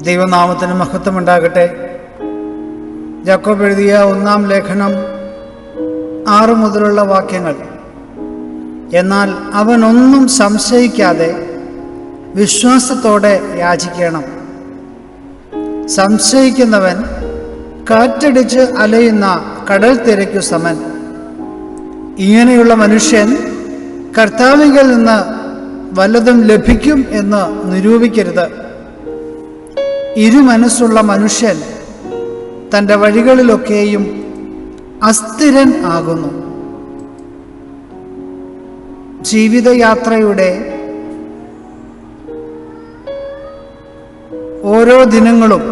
ദൈവനാമത്തിന് മഹത്വമുണ്ടാകട്ടെ. ജാക്കോബ് എഴുതിയ ഒന്നാം ലേഖനം ആറ് മുതലുള്ള വാക്യങ്ങൾ. എന്നാൽ അവൻ ഒന്നും സംശയിക്കാതെ വിശ്വാസത്തോടെ യാചിക്കണം. സംശയിക്കുന്നവൻ കാറ്റടിച്ച് അലയുന്ന കടൽ തിരക്കു സമൻ. ഇങ്ങനെയുള്ള മനുഷ്യൻ കർത്താവിങ്കിൽ നിന്ന് വല്ലതും ലഭിക്കും എന്ന് നിരൂപിക്കരുത്. ഇരുമനസ്സുള്ള മനുഷ്യൻ തന്റെ വഴികളിലൊക്കെയും അസ്ഥിരൻ ആകുന്നു. ജീവിതയാത്രയുടെ ഓരോ ദിനങ്ങളും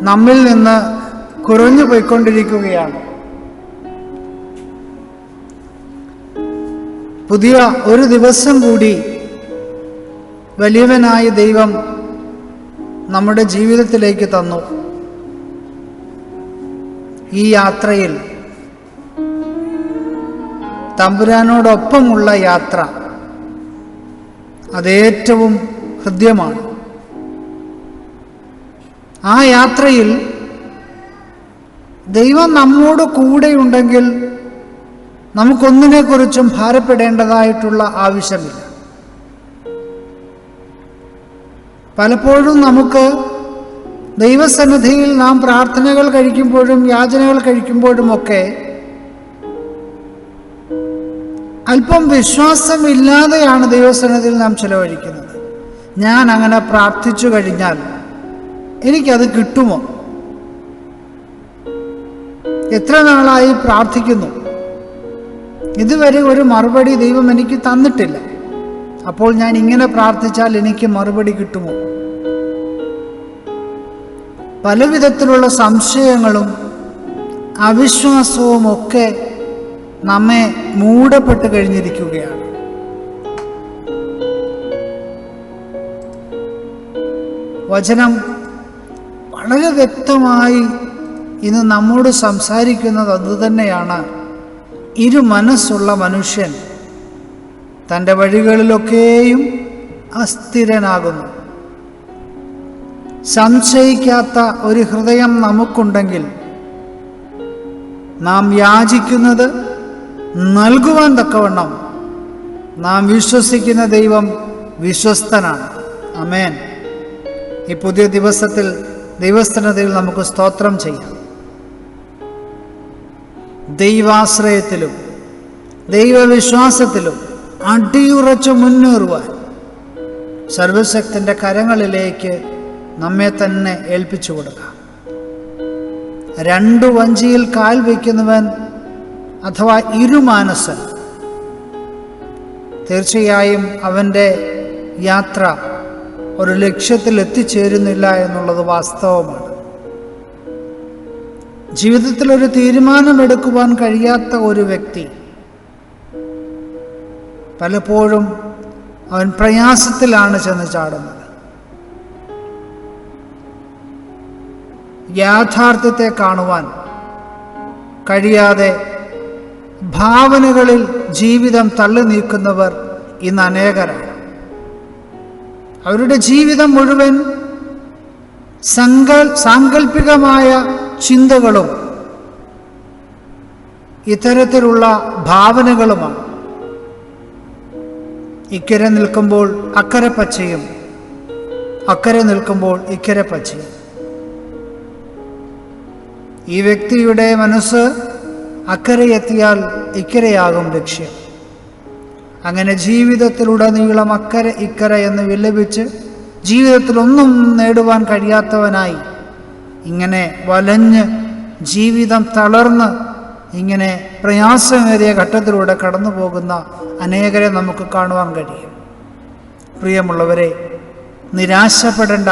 നമ്മിൽ നിന്ന് കുറഞ്ഞു പോയിക്കൊണ്ടിരിക്കുകയാണ്. പുതിയ ഒരു ദിവസം കൂടി വലിയവനായ ദൈവം നമ്മുടെ ജീവിതത്തിലേക്ക് തന്നു. ഈ യാത്രയിൽ തമ്പുരാനോടൊപ്പമുള്ള യാത്ര അതേറ്റവും ഹൃദ്യമാണ്. ആ യാത്രയിൽ ദൈവം നമ്മോട് കൂടെയുണ്ടെങ്കിൽ നമുക്കൊന്നിനെക്കുറിച്ചും ഭാരപ്പെടേണ്ടതായിട്ടുള്ള ആവശ്യമില്ല. പലപ്പോഴും നമുക്ക് ദൈവസന്നിധിയിൽ നാം പ്രാർത്ഥനകൾ കഴിക്കുമ്പോഴും യാചനകൾ കഴിക്കുമ്പോഴുമൊക്കെ അല്പം വിശ്വാസമില്ലാതെയാണ് ദൈവസന്നിധിയിൽ നാം ചിലവഴിക്കുന്നത്. ഞാൻ അങ്ങനെ പ്രാർത്ഥിച്ചു കഴിഞ്ഞാൽ എനിക്കത് കിട്ടുമോ? എത്ര നാളായി പ്രാർത്ഥിക്കുന്നു? ഇതുവരെ ഒരു മറുപടി ദൈവം എനിക്ക് തന്നിട്ടില്ല. അപ്പോൾ ഞാൻ ഇങ്ങനെ പ്രാർത്ഥിച്ചാൽ എനിക്ക് മറുപടി കിട്ടുമോ? പലവിധത്തിലുള്ള സംശയങ്ങളും അവിശ്വാസവും ഒക്കെ നമ്മെ മൂടപ്പെട്ട് കഴിഞ്ഞിരിക്കുകയാണ്. വചനം വളരെ വ്യക്തമായി ഇന്ന് നമ്മോട് സംസാരിക്കുന്നത് അതുതന്നെയാണ്. ഇരു മനസ്സുള്ള മനുഷ്യൻ തന്റെ വഴികളിലൊക്കെയും അസ്ഥിരനാകുന്നു. സംശയിക്കാത്ത ഒരു ഹൃദയം നമുക്കുണ്ടെങ്കിൽ നാം യാചിക്കുന്നത് നൽകുവാൻ തക്കവണ്ണം നാം വിശ്വസിക്കുന്ന ദൈവം വിശ്വസ്തനാണ്. അമേൻ ഈ പുതിയ ദിവസത്തിൽ ദൈവസ്ഥനതയിൽ നമുക്ക് സ്തോത്രം ചെയ്യാം. ദൈവാശ്രയത്തിലും ദൈവവിശ്വാസത്തിലും അടിയുറച്ചു മുന്നേറുവാൻ സർവശക്തന്റെ കരങ്ങളിലേക്ക് നമ്മെ തന്നെ ഏൽപ്പിച്ചു കൊടുക്കാം. രണ്ടു വഞ്ചിയിൽ കാൽ വയ്ക്കുന്നവൻ അഥവാ ഇരുമാനസൻ തീർച്ചയായും അവന്റെ യാത്ര ഒരു ലക്ഷ്യത്തിൽ എത്തിച്ചേരുന്നില്ല എന്നുള്ളത് വാസ്തവമാണ്. ജീവിതത്തിൽ ഒരു തീരുമാനമെടുക്കുവാൻ കഴിയാത്ത ഒരു വ്യക്തി പലപ്പോഴും അവൻ പ്രയാസത്തിലാണ് ചെന്ന് ചാടുന്നത്. യാഥാർത്ഥ്യത്തെ കാണുവാൻ കഴിയാതെ ഭാവനകളിൽ ജീവിതം തള്ളി നീക്കുന്നവർ ഇന്ന് അനേകരാണ്. അവരുടെ ജീവിതം മുഴുവൻ സങ്കൽ സാങ്കല്പികമായ ചിന്തകളും ഇത്തരത്തിലുള്ള ഭാവനകളുമാണ്. ഇക്കരെ നിൽക്കുമ്പോൾ അക്കരെ പച്ചയും അക്കരെ നിൽക്കുമ്പോൾ ഇക്കരെ പച്ചയും. ഈ വ്യക്തിയുടെ മനസ്സ് അക്കരെ എത്തിയാൽ ഇക്കരെയാകും ലക്ഷ്യം. അങ്ങനെ ജീവിതത്തിലുടനീളം അക്കരെ ഇക്കരെ എന്ന് വിലപിച്ച് ജീവിതത്തിലൊന്നും നേടുവാൻ കഴിയാത്തവനായി ഇങ്ങനെ വലഞ്ഞ് ജീവിതം തളർന്ന് ഇങ്ങനെ പ്രയാസമേറിയ ഘട്ടത്തിലൂടെ കടന്നു പോകുന്ന അനേകരെ നമുക്ക് കാണുവാൻ കഴിയും. പ്രിയമുള്ളവരെ നിരാശപ്പെടേണ്ട.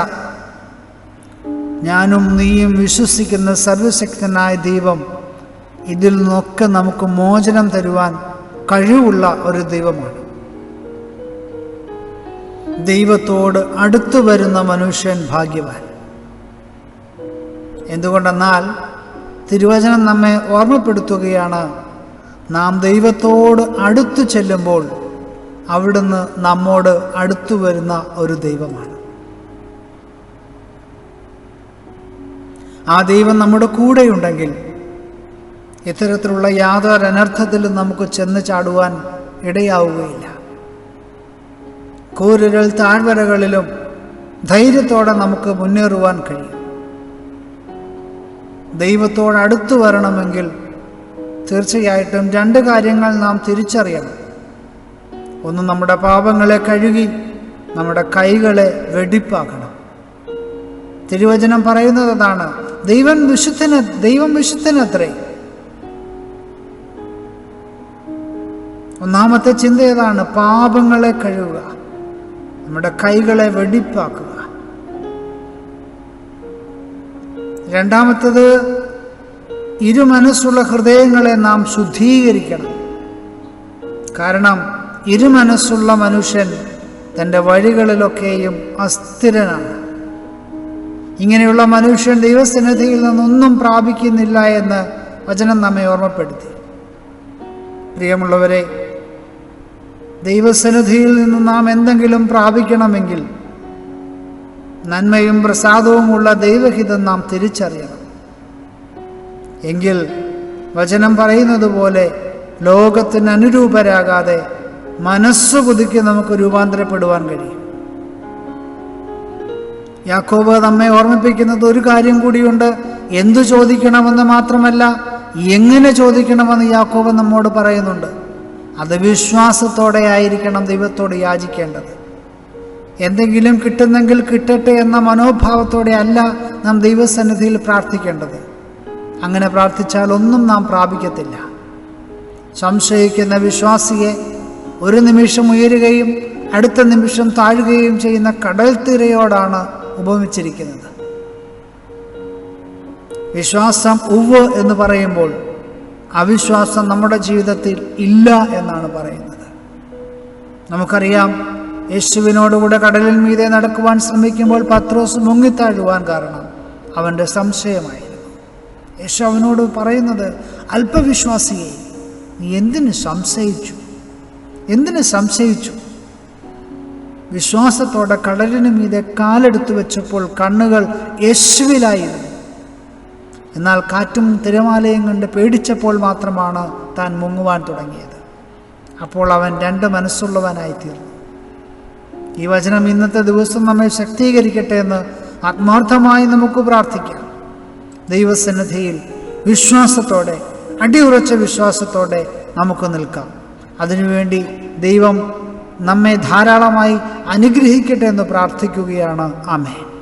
ഞാനും നീയും വിശ്വസിക്കുന്ന സർവശക്തനായ ദൈവം ഇതിൽ നിന്നൊക്കെ നമുക്ക് മോചനം തരുവാൻ കഴിവുള്ള ഒരു ദൈവമാണ്. ദൈവത്തോട് അടുത്തു വരുന്ന മനുഷ്യൻ ഭാഗ്യവാൻ. എന്തുകൊണ്ടെന്നാൽ തിരുവചനം നമ്മെ ഓർമ്മപ്പെടുത്തുകയാണ്. നാം ദൈവത്തോട് അടുത്തു ചെല്ലുമ്പോൾ അവിടുന്ന് നമ്മോട് അടുത്തു വരുന്ന ഒരു ദൈവമാണ്. ആ ദൈവം നമ്മുടെ കൂടെയുണ്ടെങ്കിൽ ഇത്തരത്തിലുള്ള യാതൊരു അനർത്ഥത്തിലും നമുക്ക് ചെന്ന് ചാടുവാൻ ഇടയാവുകയില്ല. കൂരുകൾ താഴ്വരകളിലും ധൈര്യത്തോടെ നമുക്ക് മുന്നേറുവാൻ കഴിയും. ദൈവത്തോട് അടുത്തു വരണമെങ്കിൽ തീർച്ചയായിട്ടും രണ്ട് കാര്യങ്ങൾ നാം തിരിച്ചറിയണം. ഒന്ന് നമ്മുടെ പാപങ്ങളെ കഴുകി നമ്മുടെ കൈകളെ വെടിപ്പാക്കണം. തിരുവചനം പറയുന്നത് അതാണ് ദൈവം വിശുദ്ധന ദൈവം വിശുദ്ധനത്രേ. ഒന്നാമത്തെ ചിന്ത ഏതാണ്? പാപങ്ങളെ കഴുകുക നമ്മുടെ കൈകളെ വെടിപ്പാക്കുക. രണ്ടാമത്തത് ഇരുമനസ്സുള്ള ഹൃദയങ്ങളെ നാം ശുദ്ധീകരിക്കണം. കാരണം ഇരുമനസ്സുള്ള മനുഷ്യൻ തന്റെ വഴികളിലൊക്കെയും അസ്ഥിരനാണ്. ഇങ്ങനെയുള്ള മനുഷ്യൻ ദൈവസന്നിധിയിൽ നിന്നൊന്നും പ്രാപിക്കുന്നില്ല എന്ന് വചനം നമ്മെ ഓർമ്മപ്പെടുത്തി. പ്രിയമുള്ളവരെ ദൈവസന്നിധിയിൽ നിന്ന് നാം എന്തെങ്കിലും പ്രാപിക്കണമെങ്കിൽ നന്മയും പ്രസാദവുമുള്ള ദൈവഹിതം നാം തിരിച്ചറിയണം. എങ്കിൽ വചനം പറയുന്നത് പോലെ ലോകത്തിന് അനുരൂപരാകാതെ മനസ്സ് പുതുക്കി നമുക്ക് രൂപാന്തരപ്പെടുവാൻ കഴിയും. യാക്കോബ് നമ്മെ ഓർമ്മിപ്പിക്കുന്നത് ഒരു കാര്യം കൂടിയുണ്ട്. എന്തു ചോദിക്കണമെന്ന് മാത്രമല്ല എങ്ങനെ ചോദിക്കണമെന്ന് യാക്കോബ് നമ്മോട് പറയുന്നുണ്ട്. അത് വിശ്വാസത്തോടെ ആയിരിക്കണം ദൈവത്തോട് യാചിക്കേണ്ടത്. എന്തെങ്കിലും കിട്ടുന്നെങ്കിൽ കിട്ടട്ടെ എന്ന മനോഭാവത്തോടെ അല്ല നാം ദൈവസന്നിധിയിൽ പ്രാർത്ഥിക്കേണ്ടത്. അങ്ങനെ പ്രാർത്ഥിച്ചാൽ ഒന്നും നാം പ്രാപിക്കത്തില്ല. സംശയിക്കുന്ന വിശ്വാസിയെ ഒരു നിമിഷം ഉയരുകയും അടുത്ത നിമിഷം താഴുകയും ചെയ്യുന്ന കടൽ തിരയോടാണ് ഉപമിച്ചിരിക്കുന്നത്. വിശ്വാസം ഉവ് എന്ന് പറയുമ്പോൾ അവിശ്വാസം നമ്മുടെ ജീവിതത്തിൽ ഇല്ല എന്നാണ് പറയുന്നത്. നമുക്കറിയാം യേശുവിനോടുകൂടെ കടലിൽ മീതെ നടക്കുവാൻ ശ്രമിക്കുമ്പോൾ പത്രോസ് മുങ്ങിത്താഴുവാൻ കാരണം അവന്റെ സംശയമായിരുന്നു. യേശു അവനോട് പറയുന്നത് അല്പവിശ്വാസിയെ നീ എന്തിന് സംശയിച്ചു? എന്തിന് സംശയിച്ചു? വിശ്വാസത്തോടെ കടലിന് മീതെ കാലെടുത്തു വെച്ചപ്പോൾ കണ്ണുകൾ യേശുവിലായിരുന്നു. എന്നാൽ കാറ്റും തിരമാലയും കണ്ട് പേടിച്ചപ്പോൾ മാത്രമാണ് താൻ മുങ്ങുവാൻ തുടങ്ങിയത്. അപ്പോൾ അവൻ രണ്ട് മനസ്സുള്ളവനായി തീർന്നു ഈ വചനം ഇന്നത്തെ ദിവസം നമ്മെ ശക്തീകരിക്കട്ടെ എന്ന് ആത്മാർത്ഥമായി നമുക്ക് പ്രാർത്ഥിക്കാം. ദൈവസന്നിധിയിൽ വിശ്വാസത്തോടെ അടിയുറച്ച വിശ്വാസത്തോടെ നമുക്ക് നിൽക്കാം. അതിനുവേണ്ടി ദൈവം നമ്മെ ധാരാളമായി അനുഗ്രഹിക്കട്ടെ എന്ന് പ്രാർത്ഥിക്കുകയാണ്. ആമേ